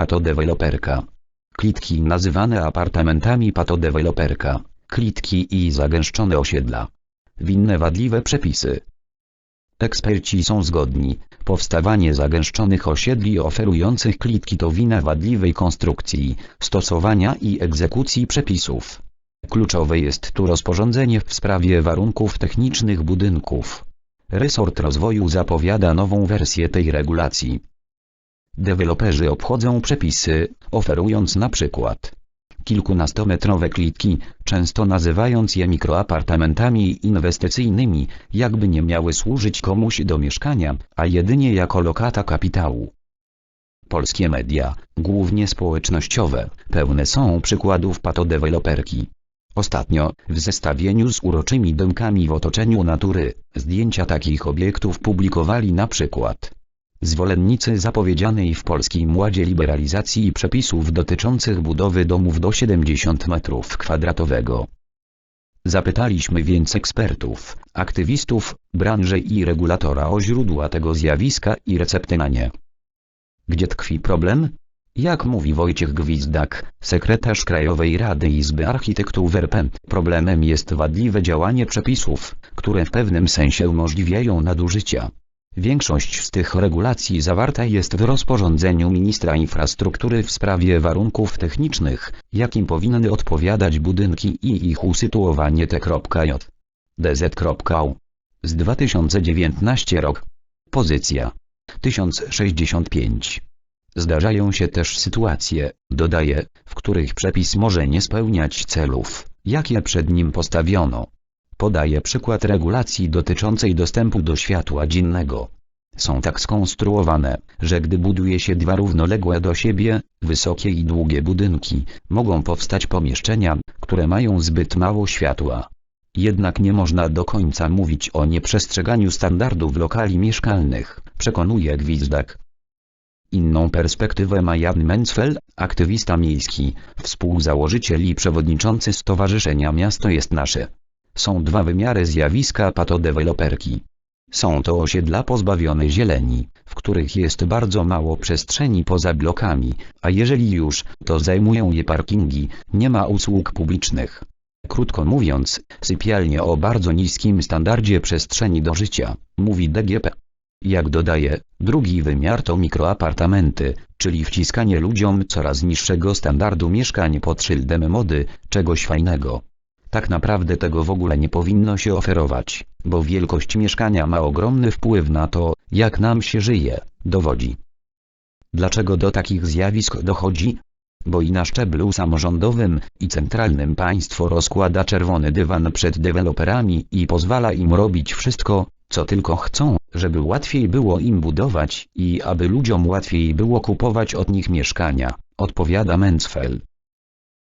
Patodeweloperka. Klitki nazywane apartamentami patodeweloperka. Klitki i zagęszczone osiedla. Winne wadliwe przepisy. Eksperci są zgodni, powstawanie zagęszczonych osiedli oferujących klitki to wina wadliwej konstrukcji, stosowania i egzekucji przepisów. Kluczowe jest tu rozporządzenie w sprawie warunków technicznych budynków. Resort rozwoju zapowiada nową wersję tej regulacji. Deweloperzy obchodzą przepisy, oferując na przykład kilkunastometrowe klitki, często nazywając je mikroapartamentami inwestycyjnymi, jakby nie miały służyć komuś do mieszkania, a jedynie jako lokata kapitału. Polskie media, głównie społecznościowe, pełne są przykładów patodeweloperki. Ostatnio, w zestawieniu z uroczymi domkami w otoczeniu natury, zdjęcia takich obiektów publikowali na przykład zwolennicy zapowiedzianej w Polskim Ładzie liberalizacji przepisów dotyczących budowy domów do 70 m2. Zapytaliśmy więc ekspertów, aktywistów, branży i regulatora o źródła tego zjawiska i recepty na nie. Gdzie tkwi problem? Jak mówi Wojciech Gwizdak, sekretarz Krajowej Rady Izby Architektów RP, problemem jest wadliwe działanie przepisów, które w pewnym sensie umożliwiają nadużycia. Większość z tych regulacji zawarta jest w rozporządzeniu ministra infrastruktury w sprawie warunków technicznych, jakim powinny odpowiadać budynki i ich usytuowanie t.j. dz.u. Z 2019 rok. Pozycja 1065. Zdarzają się też sytuacje, dodaje, w których przepis może nie spełniać celów, jakie przed nim postawiono. Podaje przykład regulacji dotyczącej dostępu do światła dziennego. Są tak skonstruowane, że gdy buduje się dwa równoległe do siebie, wysokie i długie budynki, mogą powstać pomieszczenia, które mają zbyt mało światła. Jednak nie można do końca mówić o nieprzestrzeganiu standardów lokali mieszkalnych, przekonuje Gwizdak. Inną perspektywę ma Jan Mencfeld, aktywista miejski, współzałożyciel i przewodniczący Stowarzyszenia Miasto jest Nasze. Są dwa wymiary zjawiska patodeweloperki. Są to osiedla pozbawione zieleni, w których jest bardzo mało przestrzeni poza blokami, a jeżeli już, to zajmują je parkingi, nie ma usług publicznych. Krótko mówiąc, sypialnie o bardzo niskim standardzie przestrzeni do życia, mówi DGP. Jak dodaje, drugi wymiar to mikroapartamenty, czyli wciskanie ludziom coraz niższego standardu mieszkań pod szyldem mody, czegoś fajnego. Tak naprawdę tego w ogóle nie powinno się oferować, bo wielkość mieszkania ma ogromny wpływ na to, jak nam się żyje, dowodzi. Dlaczego do takich zjawisk dochodzi? Bo i na szczeblu samorządowym i centralnym państwo rozkłada czerwony dywan przed deweloperami i pozwala im robić wszystko, co tylko chcą, żeby łatwiej było im budować i aby ludziom łatwiej było kupować od nich mieszkania, odpowiada Mansfeld.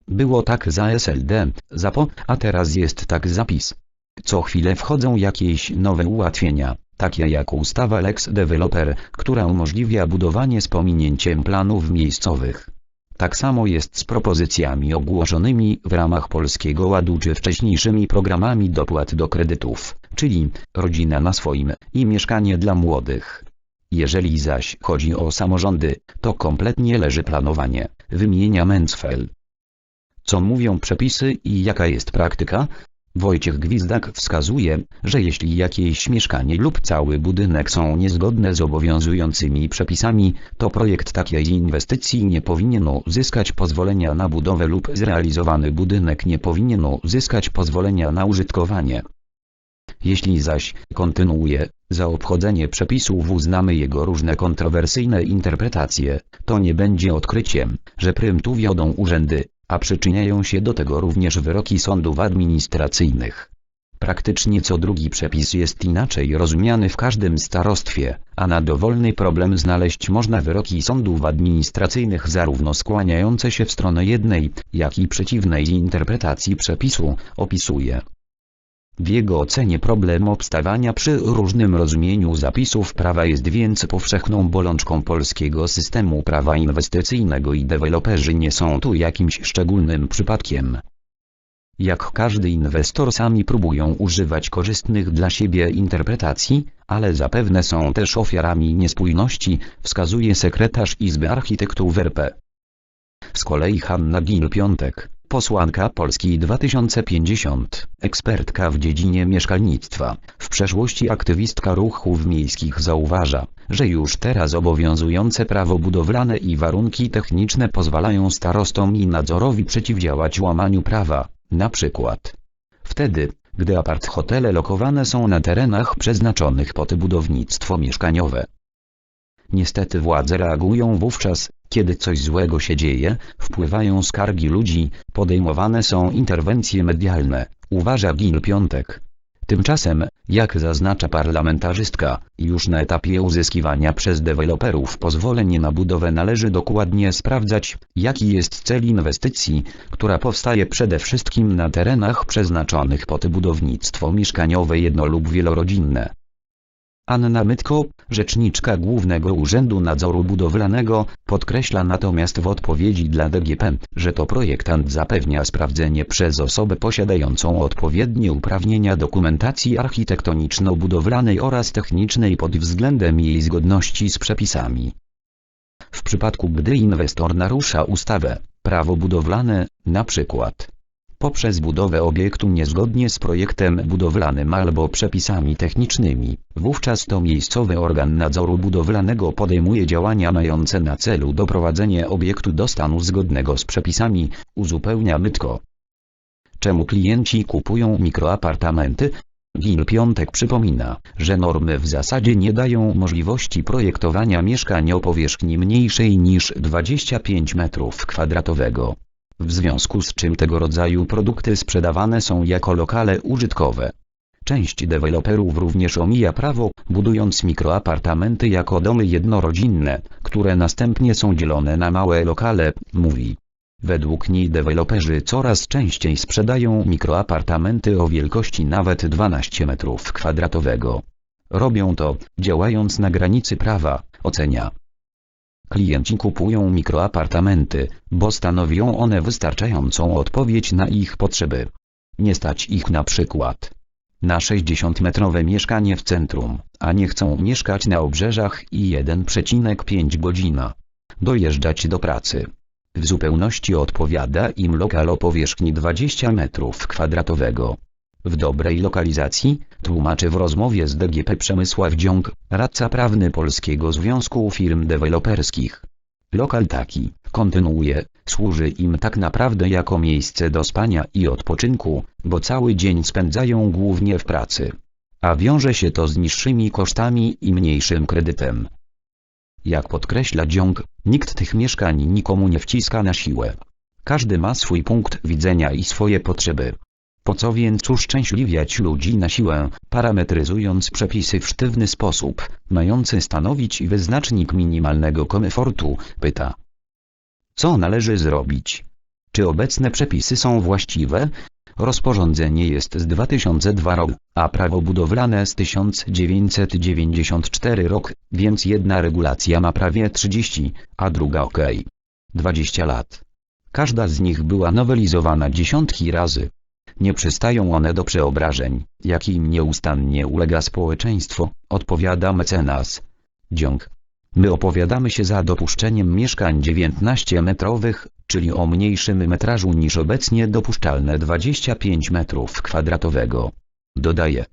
Było tak za SLD, za PO, a teraz jest tak zapis. Co chwilę wchodzą jakieś nowe ułatwienia, takie jak ustawa Lex Developer, która umożliwia budowanie z pominięciem planów miejscowych. Tak samo jest z propozycjami ogłoszonymi w ramach Polskiego Ładu czy wcześniejszymi programami dopłat do kredytów, czyli rodzina na swoim i mieszkanie dla młodych. Jeżeli zaś chodzi o samorządy, to kompletnie leży planowanie, wymienia Mansfeld. Co mówią przepisy i jaka jest praktyka? Wojciech Gwizdak wskazuje, że jeśli jakieś mieszkanie lub cały budynek są niezgodne z obowiązującymi przepisami, to projekt takiej inwestycji nie powinien uzyskać pozwolenia na budowę lub zrealizowany budynek nie powinien uzyskać pozwolenia na użytkowanie. Jeśli zaś, kontynuuje, za obchodzenie przepisów uznamy jego różne kontrowersyjne interpretacje, to nie będzie odkryciem, że prym tu wiodą urzędy, a przyczyniają się do tego również wyroki sądów administracyjnych. Praktycznie co drugi przepis jest inaczej rozumiany w każdym starostwie, a na dowolny problem znaleźć można wyroki sądów administracyjnych zarówno skłaniające się w stronę jednej, jak i przeciwnej interpretacji przepisu, opisuje. W jego ocenie problem obstawania przy różnym rozumieniu zapisów prawa jest więc powszechną bolączką polskiego systemu prawa inwestycyjnego i deweloperzy nie są tu jakimś szczególnym przypadkiem. Jak każdy inwestor sami próbują używać korzystnych dla siebie interpretacji, ale zapewne są też ofiarami niespójności, wskazuje sekretarz Izby Architektów RP. Z kolei Hanna Gil-Piątek, posłanka Polski 2050, ekspertka w dziedzinie mieszkalnictwa, w przeszłości aktywistka ruchów miejskich zauważa, że już teraz obowiązujące prawo budowlane i warunki techniczne pozwalają starostom i nadzorowi przeciwdziałać łamaniu prawa, na przykład. Wtedy, gdy apart-hotele lokowane są na terenach przeznaczonych pod budownictwo mieszkaniowe. Niestety władze reagują wówczas, kiedy coś złego się dzieje, wpływają skargi ludzi, podejmowane są interwencje medialne, uważa Gil Piątek. Tymczasem, jak zaznacza parlamentarzystka, już na etapie uzyskiwania przez deweloperów pozwolenie na budowę należy dokładnie sprawdzać, jaki jest cel inwestycji, która powstaje przede wszystkim na terenach przeznaczonych pod budownictwo mieszkaniowe jedno lub wielorodzinne. Anna Mytko, rzeczniczka Głównego Urzędu Nadzoru Budowlanego, podkreśla natomiast w odpowiedzi dla DGP, że to projektant zapewnia sprawdzenie przez osobę posiadającą odpowiednie uprawnienia dokumentacji architektoniczno-budowlanej oraz technicznej pod względem jej zgodności z przepisami. W przypadku gdy inwestor narusza ustawę, prawo budowlane, na przykład poprzez budowę obiektu niezgodnie z projektem budowlanym albo przepisami technicznymi, wówczas to miejscowy organ nadzoru budowlanego podejmuje działania mające na celu doprowadzenie obiektu do stanu zgodnego z przepisami, uzupełnia Mytko. Czemu klienci kupują mikroapartamenty? Gil Piątek przypomina, że normy w zasadzie nie dają możliwości projektowania mieszkań o powierzchni mniejszej niż 25 m2 w związku z czym tego rodzaju produkty sprzedawane są jako lokale użytkowe. Część deweloperów również omija prawo, budując mikroapartamenty jako domy jednorodzinne, które następnie są dzielone na małe lokale, mówi. Według niej deweloperzy coraz częściej sprzedają mikroapartamenty o wielkości nawet 12 m2. Robią to, działając na granicy prawa, ocenia. Klienci kupują mikroapartamenty, bo stanowią one wystarczającą odpowiedź na ich potrzeby. Nie stać ich na przykład na 60-metrowe mieszkanie w centrum, a nie chcą mieszkać na obrzeżach i 1,5 godzina dojeżdżać do pracy. W zupełności odpowiada im lokal o powierzchni 20 metrów kwadratowego. W dobrej lokalizacji, tłumaczy w rozmowie z DGP Przemysław Dziąg, radca prawny Polskiego Związku Firm Deweloperskich. Lokal taki, kontynuuje, służy im tak naprawdę jako miejsce do spania i odpoczynku, bo cały dzień spędzają głównie w pracy. A wiąże się to z niższymi kosztami i mniejszym kredytem. Jak podkreśla Dziąg, nikt tych mieszkań nikomu nie wciska na siłę. Każdy ma swój punkt widzenia i swoje potrzeby. Po co więc uszczęśliwiać ludzi na siłę, parametryzując przepisy w sztywny sposób, mający stanowić wyznacznik minimalnego komfortu, pyta. Co należy zrobić? Czy obecne przepisy są właściwe? Rozporządzenie jest z 2002 rok, a prawo budowlane z 1994 rok, więc jedna regulacja ma prawie 30, a druga ok. 20 lat. Każda z nich była nowelizowana dziesiątki razy. Nie przystają one do przeobrażeń, jakim nieustannie ulega społeczeństwo, odpowiada mecenas. Dziąg. My opowiadamy się za dopuszczeniem mieszkań 19-metrowych, czyli o mniejszym metrażu niż obecnie dopuszczalne 25 metrów kwadratowego. Dodaje.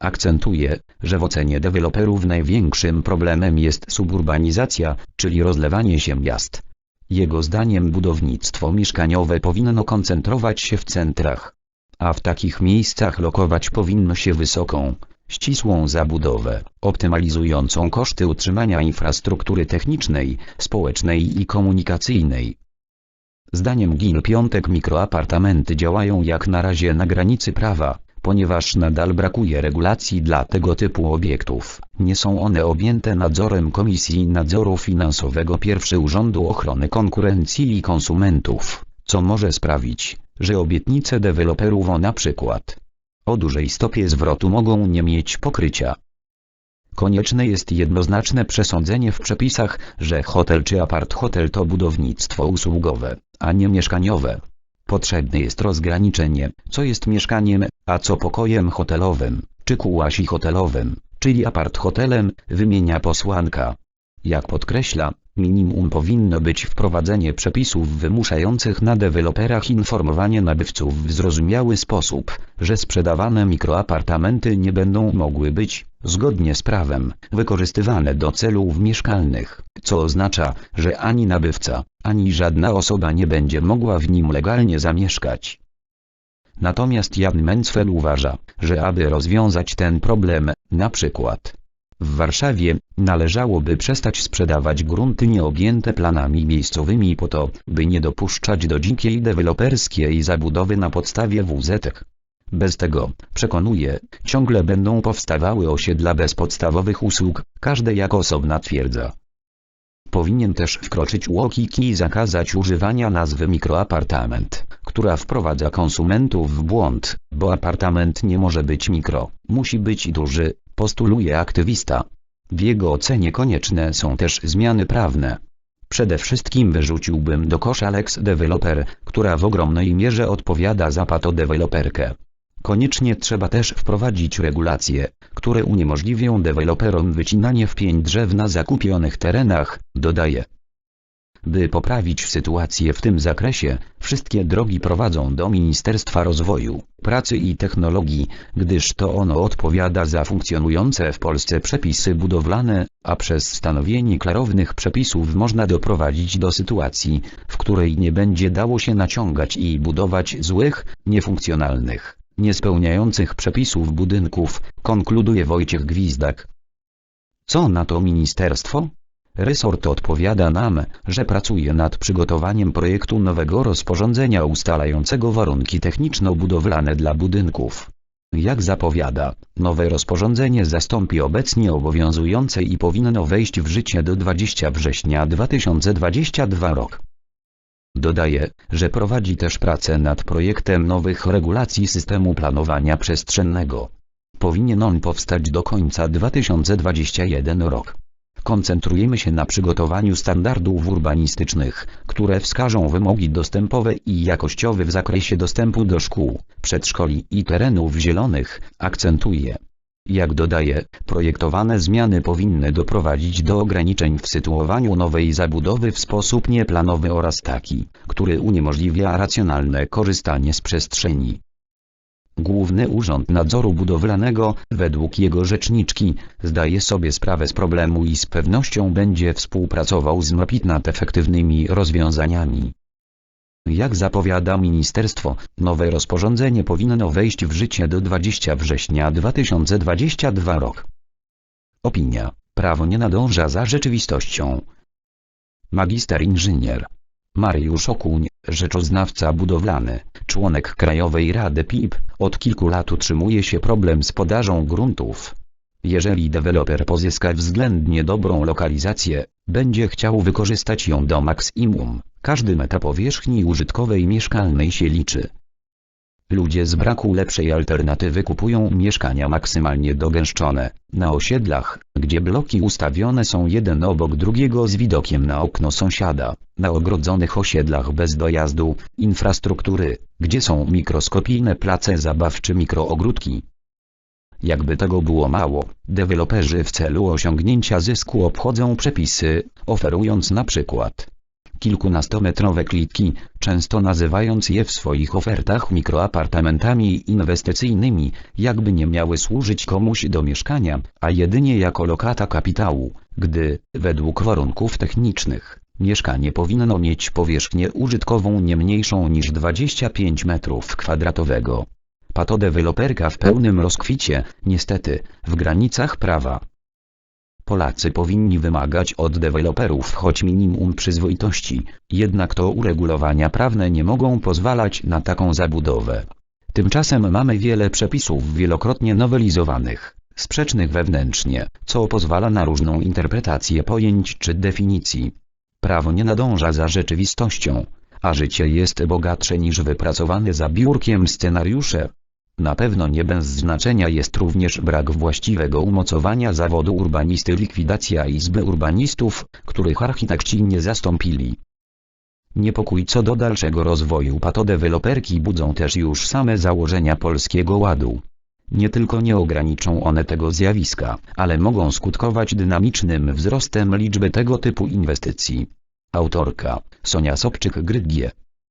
Akcentuje, że w ocenie deweloperów największym problemem jest suburbanizacja, czyli rozlewanie się miast. Jego zdaniem budownictwo mieszkaniowe powinno koncentrować się w centrach. A w takich miejscach lokować powinno się wysoką, ścisłą zabudowę, optymalizującą koszty utrzymania infrastruktury technicznej, społecznej i komunikacyjnej. Zdaniem Gil Piątek mikroapartamenty działają jak na razie na granicy prawa, ponieważ nadal brakuje regulacji dla tego typu obiektów. Nie są one objęte nadzorem Komisji Nadzoru Finansowego pierwszy Urzędu Ochrony Konkurencji i Konsumentów, co może sprawić, że obietnice deweloperów o na przykład o dużej stopie zwrotu mogą nie mieć pokrycia. Konieczne jest jednoznaczne przesądzenie w przepisach, że hotel czy apart-hotel to budownictwo usługowe, a nie mieszkaniowe. Potrzebne jest rozgraniczenie, co jest mieszkaniem, a co pokojem hotelowym, czy kułasi hotelowym, czyli apart-hotelem, wymienia posłanka. Jak podkreśla, minimum powinno być wprowadzenie przepisów wymuszających na deweloperach informowanie nabywców w zrozumiały sposób, że sprzedawane mikroapartamenty nie będą mogły być, zgodnie z prawem, wykorzystywane do celów mieszkalnych, co oznacza, że ani nabywca, ani żadna osoba nie będzie mogła w nim legalnie zamieszkać. Natomiast Jan Mencfel uważa, że aby rozwiązać ten problem, na przykład w Warszawie, należałoby przestać sprzedawać grunty nieobjęte planami miejscowymi po to, by nie dopuszczać do dzikiej deweloperskiej zabudowy na podstawie WZ. Bez tego, przekonuje, ciągle będą powstawały osiedla bez podstawowych usług, każde jak osobna twierdza. Powinien też wkroczyć UOKiK i zakazać używania nazwy mikroapartament, która wprowadza konsumentów w błąd, bo apartament nie może być mikro, musi być duży, postuluje aktywista. W jego ocenie konieczne są też zmiany prawne. Przede wszystkim wyrzuciłbym do kosza Lex Developer, która w ogromnej mierze odpowiada za patodeweloperkę. Koniecznie trzeba też wprowadzić regulacje, które uniemożliwią deweloperom wycinanie w pień drzew na zakupionych terenach, dodaje. By poprawić sytuację w tym zakresie, wszystkie drogi prowadzą do Ministerstwa Rozwoju, Pracy i Technologii, gdyż to ono odpowiada za funkcjonujące w Polsce przepisy budowlane, a przez stanowienie klarownych przepisów można doprowadzić do sytuacji, w której nie będzie dało się naciągać i budować złych, niefunkcjonalnych, niespełniających przepisów budynków, konkluduje Wojciech Gwizdak. Co na to ministerstwo? Resort odpowiada nam, że pracuje nad przygotowaniem projektu nowego rozporządzenia ustalającego warunki techniczno-budowlane dla budynków. Jak zapowiada, nowe rozporządzenie zastąpi obecnie obowiązujące i powinno wejść w życie do 20 września 2022 rok. Dodaje, że prowadzi też pracę nad projektem nowych regulacji systemu planowania przestrzennego. Powinien on powstać do końca 2021 rok. Koncentrujemy się na przygotowaniu standardów urbanistycznych, które wskażą wymogi dostępowe i jakościowe w zakresie dostępu do szkół, przedszkoli i terenów zielonych, akcentuje. Jak dodaje, projektowane zmiany powinny doprowadzić do ograniczeń w sytuowaniu nowej zabudowy w sposób nieplanowy oraz taki, który uniemożliwia racjonalne korzystanie z przestrzeni. Główny Urząd Nadzoru Budowlanego, według jego rzeczniczki, zdaje sobie sprawę z problemu i z pewnością będzie współpracował z MAPIT nad efektywnymi rozwiązaniami. Jak zapowiada ministerstwo, nowe rozporządzenie powinno wejść w życie do 20 września 2022 rok. Opinia. Prawo nie nadąża za rzeczywistością. Magister inżynier. Mariusz Okuń, rzeczoznawca budowlany, członek Krajowej Rady PIP, od kilku lat utrzymuje się problem z podażą gruntów. Jeżeli deweloper pozyska względnie dobrą lokalizację, będzie chciał wykorzystać ją do maksimum, każdy metr powierzchni użytkowej mieszkalnej się liczy. Ludzie z braku lepszej alternatywy kupują mieszkania maksymalnie dogęszczone, na osiedlach, gdzie bloki ustawione są jeden obok drugiego z widokiem na okno sąsiada, na ogrodzonych osiedlach bez dojazdu, infrastruktury, gdzie są mikroskopijne place zabaw czy mikroogródki. Jakby tego było mało, deweloperzy w celu osiągnięcia zysku obchodzą przepisy, oferując na przykład kilkunastometrowe klitki, często nazywając je w swoich ofertach mikroapartamentami inwestycyjnymi, jakby nie miały służyć komuś do mieszkania, a jedynie jako lokata kapitału, gdy, według warunków technicznych, mieszkanie powinno mieć powierzchnię użytkową nie mniejszą niż 25 m2. Patodeweloperka w pełnym rozkwicie, niestety, w granicach prawa. Polacy powinni wymagać od deweloperów choć minimum przyzwoitości, jednak to uregulowania prawne nie mogą pozwalać na taką zabudowę. Tymczasem mamy wiele przepisów wielokrotnie nowelizowanych, sprzecznych wewnętrznie, co pozwala na różną interpretację pojęć czy definicji. Prawo nie nadąża za rzeczywistością, a życie jest bogatsze niż wypracowane za biurkiem scenariusze. Na pewno nie bez znaczenia jest również brak właściwego umocowania zawodu urbanisty likwidacja Izby Urbanistów, których architekci nie zastąpili. Niepokój co do dalszego rozwoju patodeweloperki budzą też już same założenia Polskiego Ładu. Nie tylko nie ograniczą one tego zjawiska, ale mogą skutkować dynamicznym wzrostem liczby tego typu inwestycji. Autorka Sonia Sobczyk-Grygie